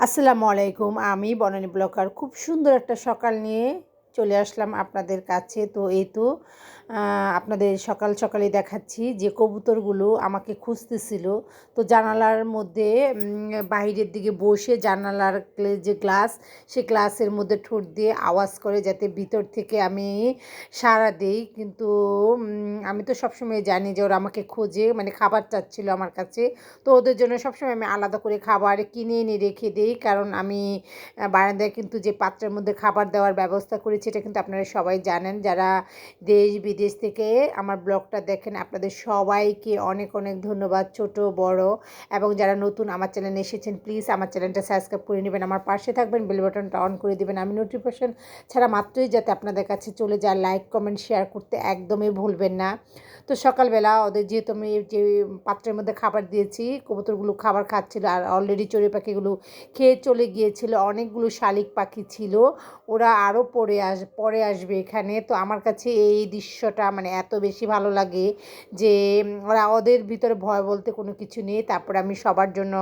আসসালামু আলাইকুম। আমি বনানী ব্লকার। খুব সুন্দর একটা সকাল নিয়ে চলে আসলাম আপনাদের কাছে। তো এই তো আপনাদের সকাল সকালে দেখাচ্ছি যে কবুতরগুলো আমাকে খুঁজতেছিল। তো জানালার মধ্যে বাইরের দিকে বসে জানালার যে গ্লাস, সে গ্লাসের মধ্যে ঠোঁট দিয়ে আওয়াজ করে যাতে ভিতর থেকে আমি সাড়া দেই। কিন্তু আমি তো সবসময় জানি যে ওরা আমাকে খোঁজে মানে খাবার চাচ্ছিল আমার কাছে। তো ওদের জন্য সবসময় আমি আলাদা করে খাবার কিনে এনে রেখে দিই। কারণ আমি বারান্দায় কিন্তু যে পাত্রের মধ্যে খাবার দেওয়ার ব্যবস্থা করেছি এটা কিন্তু আপনারা সবাই জানেন। যারা দেশ, বিদেশ থেকে আমার ব্লগটা দেখেন, আপনাদের সবাইকে অনেক অনেক ধন্যবাদ, ছোট, বড়। এবং যারা নতুন আমার চ্যানেলে এসেছেন প্লিজ আমার চ্যানেলটা সাবস্ক্রাইব করে নেবেন। আমার পাশে থাকবেন বেল বাটনটা অন করে দেবেন। আমি নোটিফিকেশন ছাড়া মাত্রই যাতে আপনাদের কাছে চলে যায়। লাইক কমেন্ট শেয়ার করতে একদমই ভুলবেন না। তো সকালবেলা ওদের যেহেতু আমি যে পাত্রের মধ্যে খাবার দিয়েছি, কবুতরগুলো খাবার খাচ্ছিল আর অলরেডি চড়ুই পাখিগুলো খেয়ে চলে গিয়েছিল, অনেকগুলো শালিক পাখি ছিল, ওরা আরও পরে আস, পরে আসবে এখানে। তো আমার কাছে এই দৃশ্যটা মানে এত বেশি ভালো লাগে যে, ওরা ওদের ভিতরে ভয় বলতে কোনো কিছু নেই। তারপর আমি সবার জন্য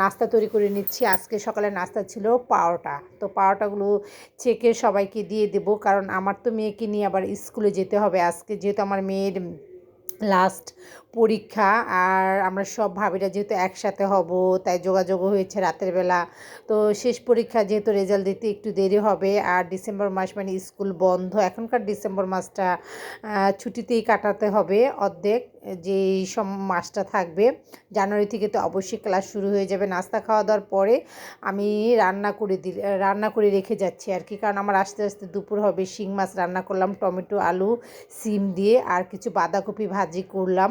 নাস্তা তৈরি করে নিচ্ছি। আজকে সকালে নাস্তা ছিল পাওয়াটা তো পাওয়াটাগুলো চেকে সবাইকে দিয়ে দেবো, কারণ আমার তো মেয়েকে নিয়ে আবার স্কুলে যেতে হবে। আজকে যেহেতু আমার মেয়ের লাস্ট পরীক্ষা আর আমরা সব ভাবিরা যেহেতু একসাথে হব, তাই যোগাযোগও হয়েছে রাতের বেলা। তো শেষ পরীক্ষা যেহেতু রেজাল্ট দিতে একটু দেরি হবে আর ডিসেম্বর মাস মানে স্কুল বন্ধ, এখনকার ডিসেম্বর মাসটা ছুটিতেই কাটাতে হবে অর্ধেক। যে সব মাসটা থাকবে, জানুয়ারি থেকে তো অবশ্যই ক্লাস শুরু হয়ে যাবে, নাস্তা খাওয়া দাওয়ার পরে আমি রান্না করে দিল, রান্না করে রেখে যাচ্ছি আর কি। কারণ আমার আস্তে আস্তে দুপুর হবে, শিং মাছ রান্না করলাম, টমেটো, আলু, সিম দিয়ে আর কিছু বাঁধাকপি ভাজি করলাম।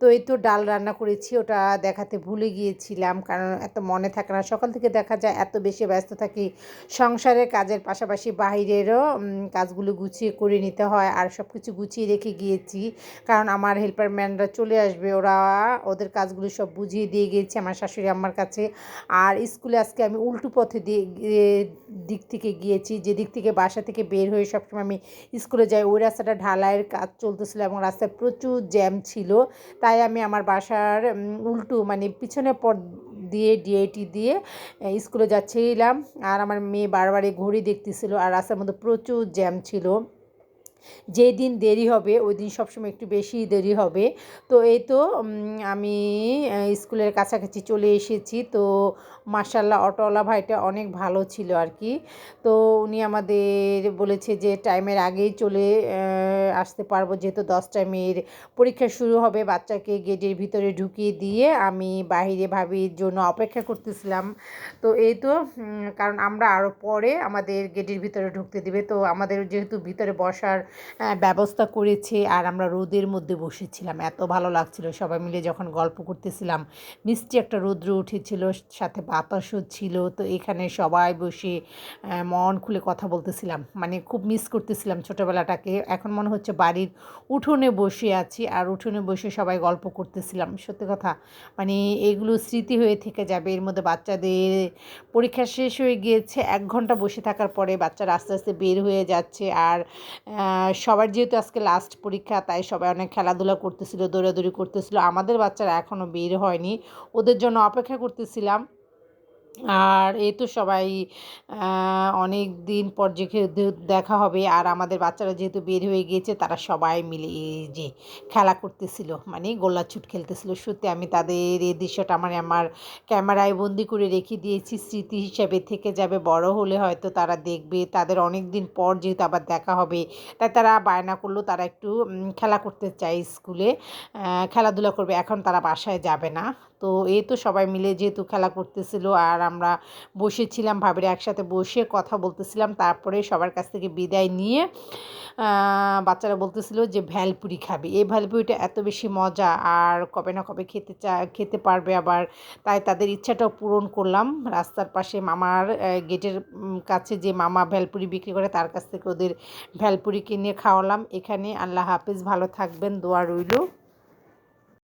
তো এই তো ডাল রান্না করেছি ওটা দেখাতে ভুলে গিয়েছিলাম কারণ এত মনে থাকে না। সকাল থেকে দেখা যায় এত বেশি ব্যস্ত থাকি সংসারের কাজের পাশাপাশি বাইরেরও উম, কাজগুলো গুছিয়ে করে নিতে হয় আর সব কিছু গুছিয়ে রেখে গিয়েছি কারণ আমার হেল্পার ম্যানরা চলে আসবে ওরা ওদের কাজগুলো সব বুঝিয়ে দিয়ে গিয়েছে আমার শাশুড়ি আমার কাছে। আর স্কুলে আজকে আমি উল্টো পথে দিয়ে দিক থেকে গিয়েছি যে দিক থেকে বাসা থেকে বের হয়ে সবসময় আমি স্কুলে যাই ওই রাস্তাটা ঢালাইয়ের কাজ চলতেছিল এবং রাস্তায় প্রচুর জ্যাম ছিল তাই আমি আমার বাসার উল্টু উল্টো মানে পিছনে পর দিয়ে ডিএটি দিয়ে স্কুলে যাচ্ছিলাম। আর আমার মেয়ে বারবারই ঘড়ি দেখতেছিল। আর রাস্তার মধ্যে প্রচুর জ্যাম ছিল। যেই দিন দেরি হবে ওই দিন সবসময় একটু বেশি দেরি হবে। তো এই তো আমি স্কুলের কাছাকাছি চলে এসেছি। তো মার্শাল্লাহ অটোওয়ালা ভাইটা অনেক ভালো ছিল আর কি তো উনি আমাদের বলেছে যে, টাইমের আগেই চলে আসতে পারব। যেহেতু দশ টাইমের পরীক্ষা শুরু হবে, বাচ্চাকে গেটের ভিতরে ঢুকিয়ে দিয়ে আমি বাইরে ভাবির জন্য অপেক্ষা করতেছিলাম। তো এই তো কারণ আমরা আরও পরে আমাদের গেটের ভিতরে ঢুকতে দিবে। তো আমাদের যেহেতু ভিতরে বসার ব্যবস্থা করেছে আর আমরা রোদের মধ্যে বসেছিলাম। এত ভালো লাগছিল। সবাই মিলে যখন গল্প করতেছিলাম, মিষ্টি একটা রৌদ্র উঠেছিল, সাথে বাতাসও ছিল। তো এখানে সবাই বসে মন খুলে কথা বলতেছিলাম। মানে খুব মিস করতেছিলাম ছোটোবেলাটাকে। এখন মনে হচ্ছে বাড়ির উঠোনে বসে আছি আর উঠোনে বসে সবাই গল্প করতেছিলাম। সত্যি কথা মানে এগুলো স্মৃতি হয়ে থেকে যাবে। এর মধ্যে বাচ্চাদের পরীক্ষা শেষ হয়ে গিয়েছে। এক ঘণ্টা বসে থাকার পরে বাচ্চারা আস্তে আস্তে বের হয়ে যাচ্ছে। আর সবার যেহেতু আজকে লাস্ট পরীক্ষা, তাই সবাই অনেক খেলাধুলা করতেছিল, দৌড়াদৌড়ি করতেছিল। আমাদের বাচ্চারা এখনও বের হয়নি। ওদের জন্য অপেক্ষা করতেছিলাম। আর এ তো সবাই অনেক দিন পর যে দেখা হবে আর আমাদের বাচ্চারা যেহেতু বের হয়ে গিয়েছে তারা সবাই মিলে যে খেলা করতেছিল মানে গোল্লাছুট খেলতেছিল। সত্যি আমি তাদের এই দৃশ্যটা আমার আমার ক্যামেরায় বন্দি করে রেখে দিয়েছি। স্মৃতি হিসাবে থেকে যাবে, বড় হলে হয়তো তারা দেখবে। তাদের অনেক দিন পর যেহেতু আবার দেখা হবে, তাই তারা বায়না করল তারা একটু খেলা করতে চায় স্কুলে খেলাধুলা করবে। এখন তারা বাসায় যাবে না। তো এই তো সবাই মিলে যেহেতু খেলা করতেছিল আর আমরা বসেছিলাম, ভাবিরা একসাথে বসে কথা বলতেছিলাম, তারপরে সবার কাছ থেকে বিদায় নিয়ে বাচ্চারা বলতেছিল যে ভ্যালপুরি খাবে। এই ভ্যালপুরিটা এত বেশি মজা, আর কবে না কবে খেতে চা, খেতে পারবে আবার। তাই তাদের ইচ্ছাটাও পূরণ করলাম। রাস্তার পাশে মামার গেটের কাছে যে মামা ভ্যালপুরি বিক্রি করে, তার কাছ থেকে ওদের ভ্যালপুরি কিনে খাওয়ালাম। এখানে আল্লাহ হাফিজ, ভালো থাকবেন, দোয়া রইল।